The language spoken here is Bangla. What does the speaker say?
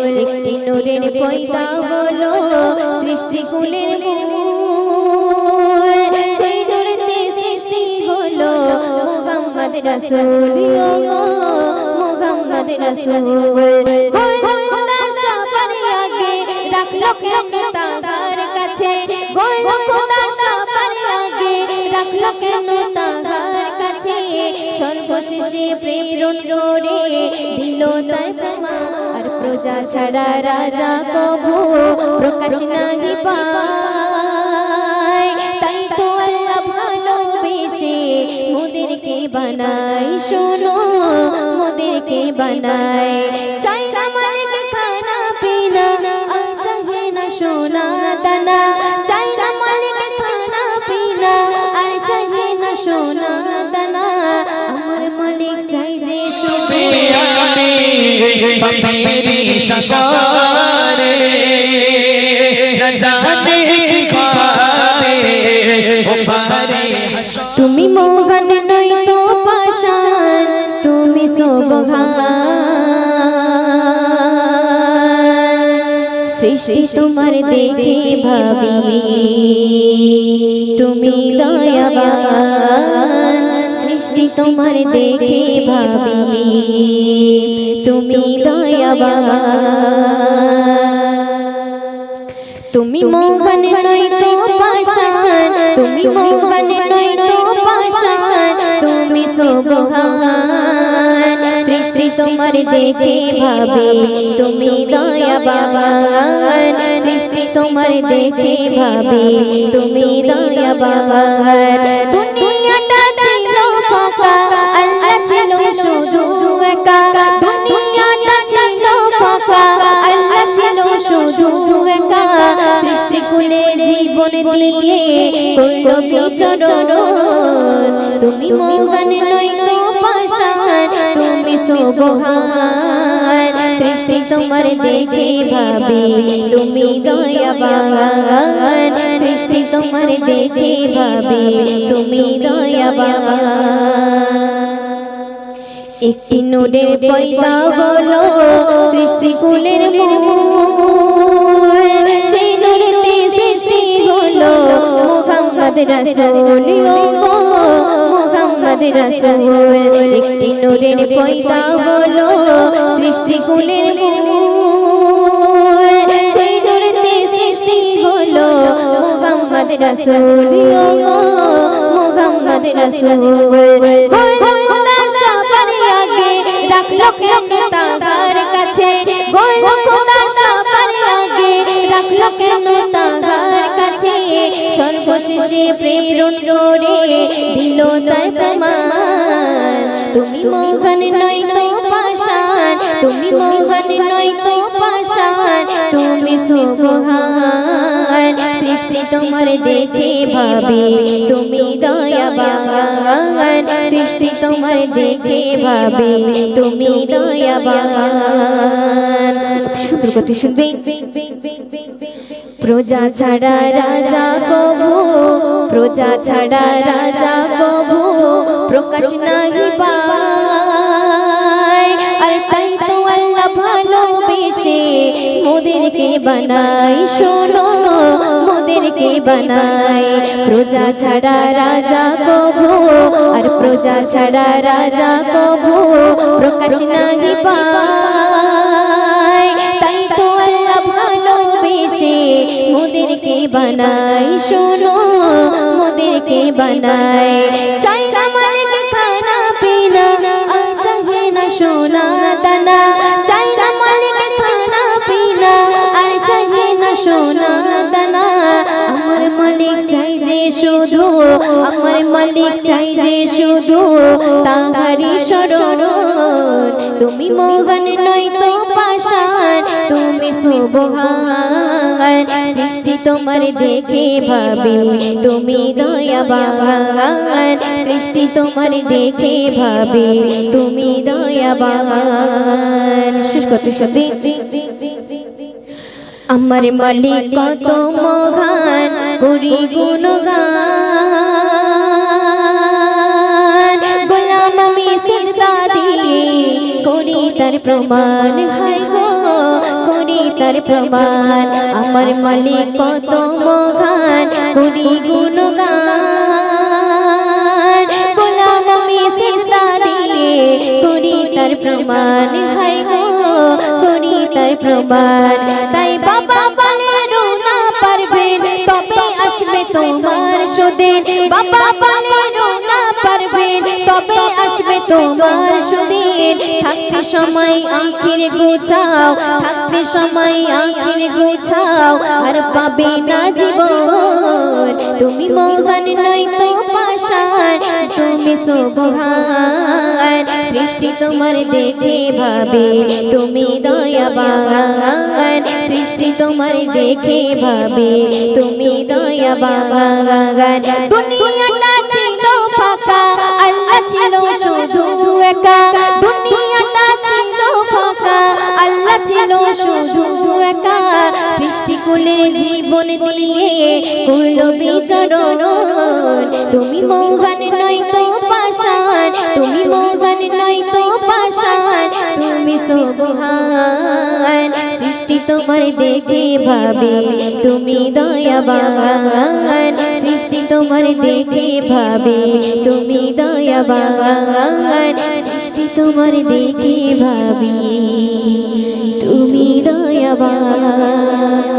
একটি নূরের পয়দা হলো সৃষ্টি কুলের সেই নূরেতে সৃষ্টি হলো মোহাম্মদ রাসূল। মোহাম্মদ রাসূল। রাখল কেন তাহার কাছে। কাছে। সর্বশেষে প্রেরণ করে দিল তার প্রমাণ। প্রজা ছাড়া রাজা কবু প্রকাশ নাহি পায় তাই তো আল্লাহ ভালোবেসে মোদেরকে বানাই শোনো মোদেরকে বানাই চাই না মালিক খানা পিনা আর চাহে না সোনা দানা চাই না মালিক খানা পিনা আর চাহে না সোনা দানা আমার মালিক চাই যে সারে জানে কি খাবে? ও পারে তুমি মোহন নই তো পাশান তুমি শোভগান সৃষ্টি তোমার দেখে ভাবি তুমি দয়াবান। সৃষ্টি তোমার দেখে ভাবি তুমি দয়াবান তুমি মোহন নই তো পাশান তুমি মোহন নই তো পাশান তুমি সোবহান সৃষ্টি তোমার দেখে ভাবে তুমি দয়াবান সৃষ্টি তোমার দেখে ভাবে তুমি দয়াবান কুলে জীবন দিয়ে করল বিচরণ। তুমি মোহন নই তো পাশান তুমি সোবহান সৃষ্টি তোমার দেখে ভাবে, তুমি দয়াবান। সৃষ্টি তোমার দেখে ভাবে, তুমি দয়াবান। একটি নোডের পয়দা হলো সৃষ্টি কুলের মূল। হলো মোহাম্মদ রাসূল গো, মোহাম্মদ রাসূল। একটি নোরের পয়দা হলো সৃষ্টি কুলের সেই সৃষ্টি হলো মোহাম্মদ রাসূল গো, মোহাম্মদ রাসূল। কাছে। গোল খোদা সবার আগে রাখল কেন তাহার সর্বশেষে প্রেরণ করে দিল তার প্রমাণ। তুমি মোহন নই তো পাশান তুমি মোহন নই তো পাশান তুমি সুবহান। সৃষ্টি তোমার দেখে ভাবে, তুমি দয়াবান। সৃষ্টি তোমার দেখে ভাবে, তুমি দয়াবান। সুন্দর কথা শুনবেন প্রজা ছাড়া রাজা কবু প্রজা ছাড়া রাজা কবু প্রকাশ নাহি পায়। আর তাই তো আল্লাহ ভালোবেসে মোদেরকে বানাই শোনো, মোদেরকে বানাই প্রজা ছাড়া রাজা কবু আর প্রজা ছাড়া রাজা কবু প্রকাশ নাহি পায়। মোদেরকে বানাই, শোনো, মোদেরকে বানাই। চাই না মালিক খানা পিনা, আর চাহে না সোনা দানা। চাই না মালিক খানা পিনা, আর চাহে না সোনা দানা। আমার মালিক চাই যে শুধু, আমার মালিক চাই যে শুধু তাহারি শরণ তুমি মোহন নই তো পাশান তুমি সুবহান। সৃষ্টি তোমার দেখে ভাবে। তুমি দয়াবান। সৃষ্টি তোমার দেখে ভাবে। তুমি দয়াবান। শেষ আমার মালিক কত মহান করি গুণগান। গোলাম আমি সিজদা দিয়ে করি তার প্রমাণ গো তার প্রমাণ। আমার মালিক কত মহান করি গুণগান। গোলাম আমি সিজদা দিয়ে করি তার প্রমাণ হাই গো করি তার প্রমাণ। তাই বাবা বলে, রোনা পারবেন তবে আসবে তোমার সুদিন। বাবা বলে, রোনা পারবেন তবে আসবে তোমার সুদিন। থাকতে সময় আখির গুছাও, থাকতে সময় আখির আর পাবে না জীবন। তুমি নয় তো পাশান তুমি সুবহান সৃষ্টি তোমার দেখে ভাবে, তুমি দয়াবান। সৃষ্টি তোমার দেখে ভাবে, তুমি দয়াবান। দুনিয়াটা ছিল ফাঁকা, আল্লাহ ছিল তুমি মোহন নয় তো পাশান তুমি মোহন নয় তো পাশান তুমি সুবহান সৃষ্টি তোমার দেখে ভাবে, তুমি দয়াবান, সৃষ্টি তোমার দেখে ভাবে, তুমি দয়াবান, সৃষ্টি তোমার দেখে ভাবি, তুমি দয়াবান।